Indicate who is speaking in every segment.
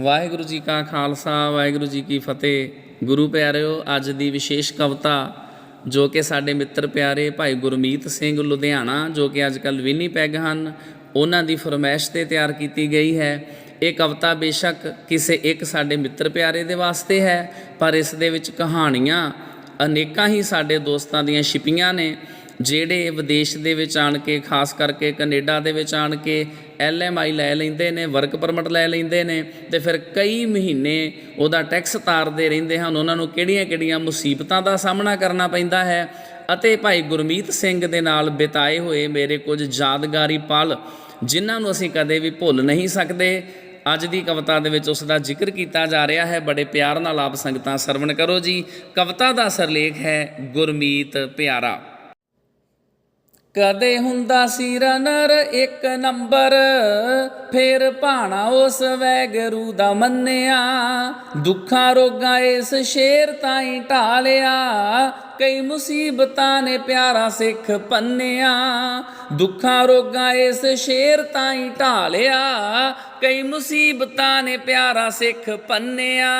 Speaker 1: ਵਾਹਿਗੁਰੂ ਜੀ ਕਾ ਖਾਲਸਾ, ਵਾਹਿਗੁਰੂ ਜੀ ਕੀ ਫਤਿਹ। ਗੁਰੂ ਪਿਆਰਿਓ, ਅੱਜ ਦੀ ਵਿਸ਼ੇਸ਼ ਕਵਿਤਾ ਜੋ ਕਿ ਸਾਡੇ ਮਿੱਤਰ ਪਿਆਰੇ ਭਾਈ ਗੁਰਮੀਤ ਸਿੰਘ ਲੁਧਿਆਣਾ, ਜੋ ਕਿ ਅੱਜ ਕੱਲ੍ਹ ਵਿਨੀਪੈਗ ਹਨ, ਉਹਨਾਂ ਦੀ ਫਰਮਾਇਸ਼ ਤੇ ਤਿਆਰ ਕੀਤੀ ਗਈ ਹੈ। ਇਹ ਕਵਿਤਾ ਬੇਸ਼ੱਕ ਕਿਸੇ ਇੱਕ ਸਾਡੇ ਮਿੱਤਰ ਪਿਆਰੇ ਦੇ ਵਾਸਤੇ ਹੈ, ਪਰ ਇਸ ਦੇ ਵਿੱਚ ਕਹਾਣੀਆਂ ਅਨੇਕਾਂ ਹੀ ਸਾਡੇ ਦੋਸਤਾਂ ਦੀਆਂ ਛਿਪੀਆਂ ਨੇ। ਜਿਹੜੇ ਵਿਦੇਸ਼ ਦੇ ਵਿੱਚ ਆਣ ਕੇ, ਖਾਸ ਕਰਕੇ ਕੈਨੇਡਾ ਦੇ ਵਿੱਚ ਆਣ ਕੇ ਐਲਐਮਆਈ ਲੈ ਲੈਂਦੇ ਨੇ, ਵਰਕ ਪਰਮਿਟ ਲੈ ਲੈਂਦੇ ਨੇ ਤੇ ਫਿਰ ਕਈ ਮਹੀਨੇ ਉਹਦਾ ਟੈਕਸ ਤਾਰਦੇ ਰਹਿੰਦੇ ਹਨ। ਉਹਨਾਂ ਨੂੰ ਕਿਹੜੀਆਂ-ਕਿਹੜੀਆਂ ਮੁਸੀਬਤਾਂ ਦਾ ਸਾਹਮਣਾ ਕਰਨਾ ਪੈਂਦਾ ਹੈ। ਅਤੇ ਭਾਈ ਗੁਰਮੀਤ ਸਿੰਘ ਦੇ ਨਾਲ ਬਿਤਾਏ ਹੋਏ ਮੇਰੇ ਕੁਝ ਯਾਦਗਾਰੀ ਪਲ, ਜਿਨ੍ਹਾਂ ਨੂੰ ਅਸੀਂ ਕਦੇ ਵੀ ਭੁੱਲ ਨਹੀਂ ਸਕਦੇ, ਅੱਜ ਦੀ ਕਵਿਤਾ ਦੇ ਵਿੱਚ ਉਸ ਦਾ ਜ਼ਿਕਰ ਕੀਤਾ ਜਾ ਰਿਹਾ ਹੈ। ਬੜੇ ਪਿਆਰ ਨਾਲ ਆਪ ਸੰਗਤਾਂ ਸਰਵਣ ਕਰੋ ਜੀ। ਕਵਿਤਾ ਦਾ ਸਰਲੇਖ ਹੈ, ਗੁਰਮੀਤ ਪਿਆਰਾ। ਕਦੇ ਹੁੰਦਾ ਸੀ ਰਨਰ ਇੱਕ ਨੰਬਰ, ਫੇਰ ਭਾਣਾ ਉਸ ਵੈਗਰੂ ਦਾ ਮੰਨਿਆ। ਦੁੱਖਾਂ ਰੋਗਾਂ ਇਸ ਸ਼ੇਰ ਤਾਈਂ ਢਾਲਿਆ। ਕਈ ਮੁਸੀਬਤਾਂ ਨੇ ਪਿਆਰਾ ਸਿੱਖ ਪੰਨਿਆ, ਦੁੱਖਾਂ ਰੋਗਾਂ ਇਸ ਸ਼ੇਰ ਤਾਈਂ ਢਾਲਿਆ। ਕਈ ਮੁਸੀਬਤਾਂ ਨੇ ਪਿਆਰਾ ਸਿੱਖ ਪੰਨਿਆ।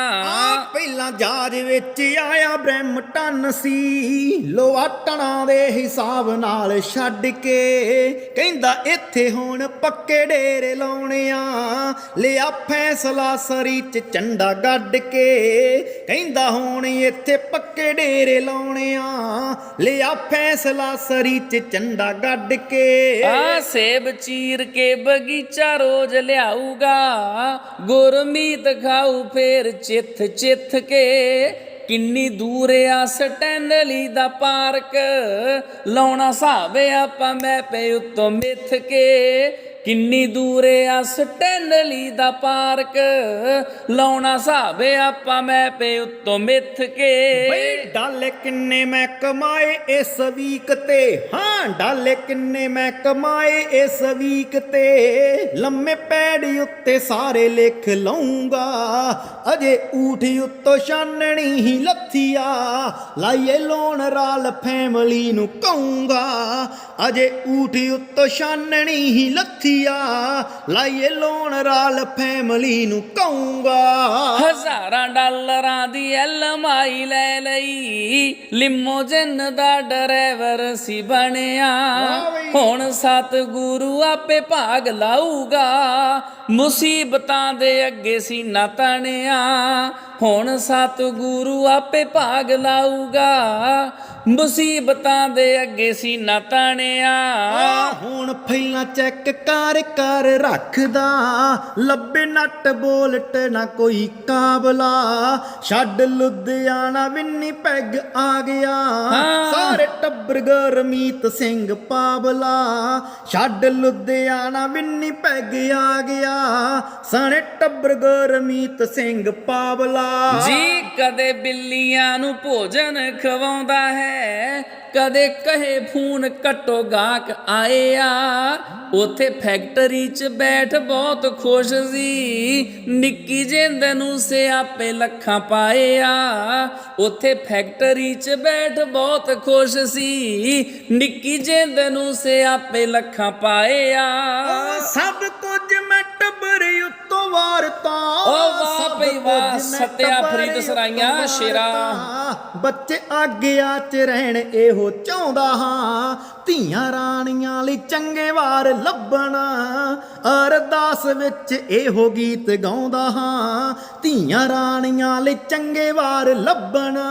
Speaker 2: ਪਹਿਲਾਂ ਜਹਾਜ਼ ਵਿੱਚ ਆਇਆ ਬ੍ਰਹਮਟਨ ਸੀ। ਲੋਆਟਣਾ ਦੇ ਹਿਸਾਬ ਨਾਲ ਛੱਡ ਕੇ ਕਹਿੰਦਾ, ਇੱਥੇ ਹੁਣ ਪੱਕੇ ਡੇਰੇ ਲਾਉਣੇ ਆ ਲਿਆ ਫੈਸਲਾ ਸਰੀ ਚ ਝੰਡਾ ਗੱਡ ਕੇ ਕਹਿੰਦਾ, ਹੁਣ ਇੱਥੇ ਪੱਕੇ ਡੇਰੇ ਲਾਉਣੇ ਆ ਲਿਆ ਫੈਸਲਾ ਸਰੀ ਚ ਝੰਡਾ ਗੱਡ ਕੇ।
Speaker 1: ਆ ਸੇਬ ਚੀਰ ਕੇ ਬਗੀਚਾ ਰੋਜ਼ ਲਿਆਊਗਾ। ਗੁਰਮੀਤ ਖਾਊ ਫੇਰ ਚਿੱਥ ਚਿੱਥ ਕੇ। ਕਿੰਨੀ ਦੂਰ ਆ ਸਟੈਂਡਲੀ ਦਾ ਪਾਰਕ। ਲਾਉਣਾ ਸਾਵੇ ਆਪਾਂ ਮੈਂ ਪੇ ਉੱਤੋਂ ਮਿੱਥ ਕੇ। ਕਿੰਨੀ ਦੂਰ ਆ ਸਟੈਂਡਲੀ ਦਾ ਪਾਰਕ। ਲਾਉਣਾ ਸਾਵੇ ਆਪਾਂ ਮੈਂ ਪੇ ਉੱਤੋਂ ਮਿੱਥ ਕੇ।
Speaker 2: ਬਈ ਡਾਲੇ ਕਿੰਨੇ ਮੈਂ ਕਮਾਏ ਇਸ ਵੀਕ ਤੇ? ਹਾਂ, ਡਾਲੇ ਕਿੰਨੇ ਮੈਂ ਕਮਾਏ ਇਸ ਵੀਕ ਤੇ? ਲੰਮੇ ਪੈੜ ਉੱਤੇ ਸਾਰੇ ਲਿਖ ਲਊਂਗਾ। ਅਜੇ ਊਠ ਉੱਤੋਂ ਛਾਨਣੀ ਹੀ ਲੱਥੀਆ। ਲਾਈਏ ਲੋਨ ਰਾਲ ਫੈਮਲੀ ਨੂੰ ਕਹੂੰਗਾ। ਅਜੇ ਊਠ ਉੱਤੋਂ ਛਾਨਣੀ ਹੀ ਲੱਥੀਆ ਲਾਈਏ ਲੋਨ ਰਾਲ ਫੈਮਲੀ ਨੂੰ ਕਹੂੰਗਾ।
Speaker 1: ਹਜ਼ਾਰਾਂ ਡਾਲਰਾਂ ਦੀ ਐਲਮਾਈ ਲੈ ਲਈ ਲਿਮੋਜਨ ਦਾ ਡਰਾਈਵਰ ਸੀ ਬਣਿਆ। ਹੁਣ ਸਤਿਗੁਰੂ ਆਪੇ ਭਾਗ ਲਾਊਗਾ ਮੁਸੀਬਤਾਂ ਦੇ ਅੱਗੇ ਸੀਨਾ ਤਣਿਆ। ਹੁਣ ਸਤਿਗੁਰੂ ਆਪੇ ਭਾਗ ਲਾਊਗਾ ਮੁਸੀਬਤਾਂ ਦੇ ਅੱਗੇ ਸੀਨਾ ਤਣਿਆ।
Speaker 2: ਆ ਹੁਣ ਫੈਲਾ ਚੈੱਕ ਕਰ ਕਰ ਰੱਖਦਾ। ਲੱਭੇ ਨੱਟ ਬੋਲਟ ਨਾ ਕੋਈ ਕਾਬਲਾ। ਛੱਡ ਲੁਧਿਆਣਾ ਵਿੰਨੀ ਪੈਗ ਆ ਗਿਆ। ਸਾਰੇ ਟੱਬਰ ਗਰਮੀਤ ਸਿੰਘ ਪਾਬਲਾ ਛੱਡ ਲੁਧਿਆਣਾ ਵਿੰਨੀ ਪੈਗ ਆ ਗਿਆ। ਸਾਰੇ ਟੱਬਰ ਗਰਮੀਤ ਸਿੰਘ ਪਾਬਲਾ
Speaker 1: ਜੀ ਕਦੇ ਬਿੱਲੀਆਂ ਨੂੰ ਭੋਜਨ ਖਵਾਉਂਦਾ ਹੈ। ਕਦੇ ਕਹੇ ਫੋਨ ਕਟੋ ਗਾਕ ਆਏ ਆ ਉਥੇ ਫੈਕਟਰੀ 'ਚ ਬੈਠ ਬਹੁਤ ਖੁਸ਼ ਸੀ। ਨਿੱਕੀ ਜਿੰਦ ਨੂੰ ਸਿਆਪੇ ਲੱਖਾਂ ਪਾਏ ਆ ਉਥੇ ਫੈਕਟਰੀ 'ਚ ਬੈਠ ਬਹੁਤ ਖੁਸ਼ ਸੀ। ਨਿੱਕੀ ਜਿੰਦ ਨੂੰ ਸਿਆਪੇ ਲੱਖਾਂ ਪਾਏ ਆ
Speaker 2: ਸਭ ਕੁਝ ਮੈਂ ਟੱਬਰ ਵਾਰਤਾ
Speaker 1: ਓ ਵਾਹ ਭਈ ਵਾਹ, ਸੱਤਿਆ ਫਰੀਦ ਸਰਾਈਆਂ, ਸ਼ੇਰਾ।
Speaker 2: ਬੱਚੇ ਆਗਿਆ ਚ ਰਹਿਣ ਇਹੋ ਚਾਹੁੰਦਾ ਹਾਂ ਧੀਆਂ ਰਾਣੀਆਂ ਲਈ ਚੰਗੇ ਵਾਰ ਲੱਭਣਾ ਅਰਦਾਸ ਵਿੱਚ ਇਹੋ ਗੀਤ ਗਾਉਂਦਾ ਹਾਂ ਧੀਆਂ ਰਾਣੀਆਂ ਲਈ ਚੰਗੇ ਵਾਰ ਲੱਭਣਾ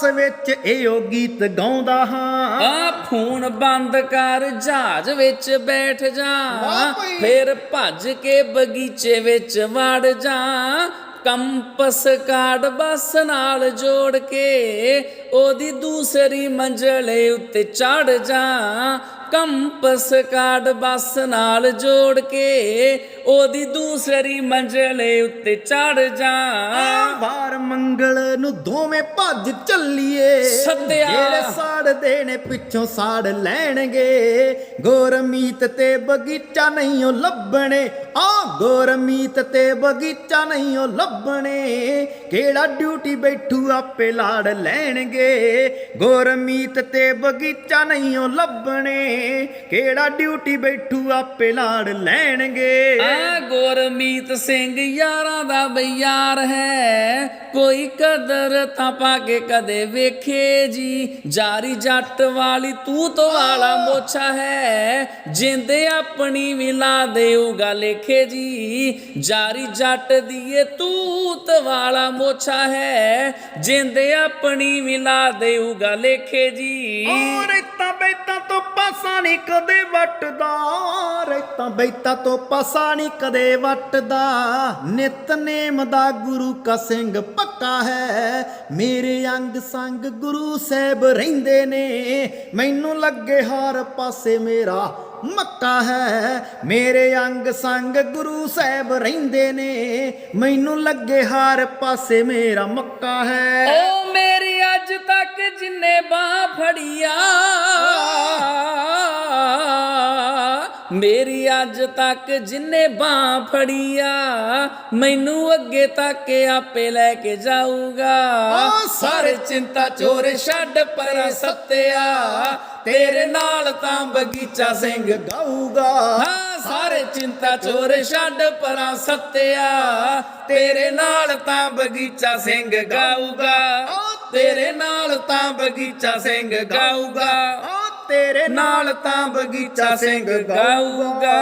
Speaker 2: ਅਰਦਾਸ ਵਿੱਚ ਇਹੋ ਗੀਤ ਗਾਉਂਦਾ ਹਾਂ।
Speaker 1: ਆ ਫੋਨ ਬੰਦ ਕਰ ਜਹਾਜ਼ ਵਿੱਚ ਬੈਠ ਜਾ। ਫਿਰ ਭੱਜ ਕੇ ਬਗੀਚੇ ਵਿੱਚ ਵੜ ਜਾ। ਕੰਪਸ ਕਾਰਡ ਬੱਸ ਨਾਲ ਜੋੜ ਕੇ ਉਹਦੀ ਦੂਸਰੀ ਮੰਜ਼ਲ ਉੱਤੇ ਚੜ ਜਾ। ਕੰਪਸ ਕਾਰਡ ਬੱਸ ਨਾਲ ਜੋੜ ਕੇ ਉਹਦੀ ਦੂਸਰੀ ਮੰਜ਼ਲ ਉੱਤੇ ਚੜ ਜਾ।
Speaker 2: ਵਾਰ ਮੰਗਲ ਨੂੰ ਦੋਵੇਂ ਭੱਜ ਚੱਲੀਏ।
Speaker 1: ਸੱਦਿਆ।
Speaker 2: ਜਿਹੜੇ ਸਾੜਦੇ ਨੇ ਪਿੱਛੋਂ ਸਾੜ ਲੈਣਗੇ। ਗੋਰਮੀਤ ਤੇ ਬਗੀਚਾ ਨਹੀਂ ਉਹ ਲੱਭਣੇ। ਆ ਗੁਰਮੀਤ ਤੇ ਬਗੀਚਾ ਨਹੀਂ ਉਹ ਲੱਭਣੇ। ਕਿਹੜਾ ਡਿਊਟੀ ਬੈਠੂ ਆਪੇ ਲਾੜ ਲੈਣਗੇ। ਗੁਰਮੀਤ ਤੇ ਬਗੀਚਾ ਨਹੀਂ ਉਹ ਲੱਭਣੇ। ਕਿਹੜਾ ਡਿਊਟੀ ਬੈਠੂ ਆਪੇ ਲਾੜ ਲੈਣਗੇ।
Speaker 1: ਆ ਗੁਰਮੀਤ ਸਿੰਘ ਯਾਰਾਂ ਦਾ ਬਈਆਰ ਹੈ। ਕੋਈ ਕਦਰ ਤਾਂ ਪਾ ਕੇ ਕਦੇ ਵੇਖੇ ਜੀ। ਜਾਰੀ ਜੱਟ ਵਾਲੀ ਤੂੰ ਤੂਤ ਵਾਲਾ ਮੋਛਾ ਹੈ। ਜਿੰਦੇ ਆਪਣੀ ਵੀ ਲਾ ਦੇਊਗਾ ਲੇਖੇ ਜੀ। ਜਾਰੀ ਜੱਟ ਦੀਏ ਤੂਤ ਵਾਲਾ ਮੋਛਾ ਹੈ। ਜਿੰਦੇ ਆਪਣੀ ਵੀ ਦੇਊਗਾ ਲੇਖੇ ਜੀ।
Speaker 2: ਓ ਬੈਤਾ ਤੋਂ ਪਾਸਾ ਨਹੀਂ ਕਦੇ ਵੱਟਦਾ। ਰੇਤਾ ਬੈਤਾ ਤੋਂ ਪਾਸਾ ਨਹੀਂ ਕਦੇ ਵੱਟਦਾ। ਨਿਤਨੇਮ ਦਾ ਗੁਰੂ ਕਾ ਸਿੰਘ ਪੱਕਾ ਹੈ। ਮੇਰੇ ਅੰਗ ਸੰਗ ਗੁਰੂ ਸਾਹਿਬ ਰਹਿੰਦੇ ਨੇ। ਮੈਨੂੰ ਲੱਗੇ ਹਰ ਪਾਸੇ ਮੇਰਾ ਮੱਕਾ ਹੈ। ਮੇਰੇ ਅੰਗ ਸੰਗ ਗੁਰੂ ਸਾਹਿਬ ਰਹਿੰਦੇ ਨੇ। ਮੈਨੂੰ ਲੱਗੇ ਹਰ ਪਾਸੇ ਮੇਰਾ ਮੱਕਾ ਹੈ।
Speaker 1: ਓ ਮੇਰੀ ਅੱਜ ਤੱਕ ਜਿੰਨੇ ਬਾਹ ਫੜੀਆ ਮੇਰੀ ਅੱਜ ਤੱਕ ਜਿੰਨੇ ਬਾਹ ਫੜੀਆ ਮੈਨੂੰ ਅੱਗੇ ਤੱਕ ਆਪੇ ਲੈ ਕੇ ਜਾਊਗਾ। ਸਾਰੇ ਚਿੰਤਾ ਚੋਰ ਛੱਡ ਪਰ ਸੱਤਿਆ ਤੇਰੇ ਨਾਲ ਤਾਂ ਬਗੀਚਾ ਸਿੰਘ
Speaker 2: ਗਾਊਗਾ।
Speaker 1: ਸਾਰੇ ਚਿੰਤਾ ਚੋਰ ਛੱਡ ਪਰਾਂ ਸੱਤਿਆ ਤੇਰੇ ਨਾਲ ਤਾਂ ਬਗੀਚਾ ਸਿੰਘ ਗਾਊਗਾ। ਤੇਰੇ ਨਾਲ ਤਾਂ ਬਗੀਚਾ ਸਿੰਘ ਗਾਊਗਾ।
Speaker 2: ਤੇਰੇ
Speaker 1: ਨਾਲ ਤਾਂ ਬਗੀਚਾ ਸਿੰਘ ਗਾਊਗਾ।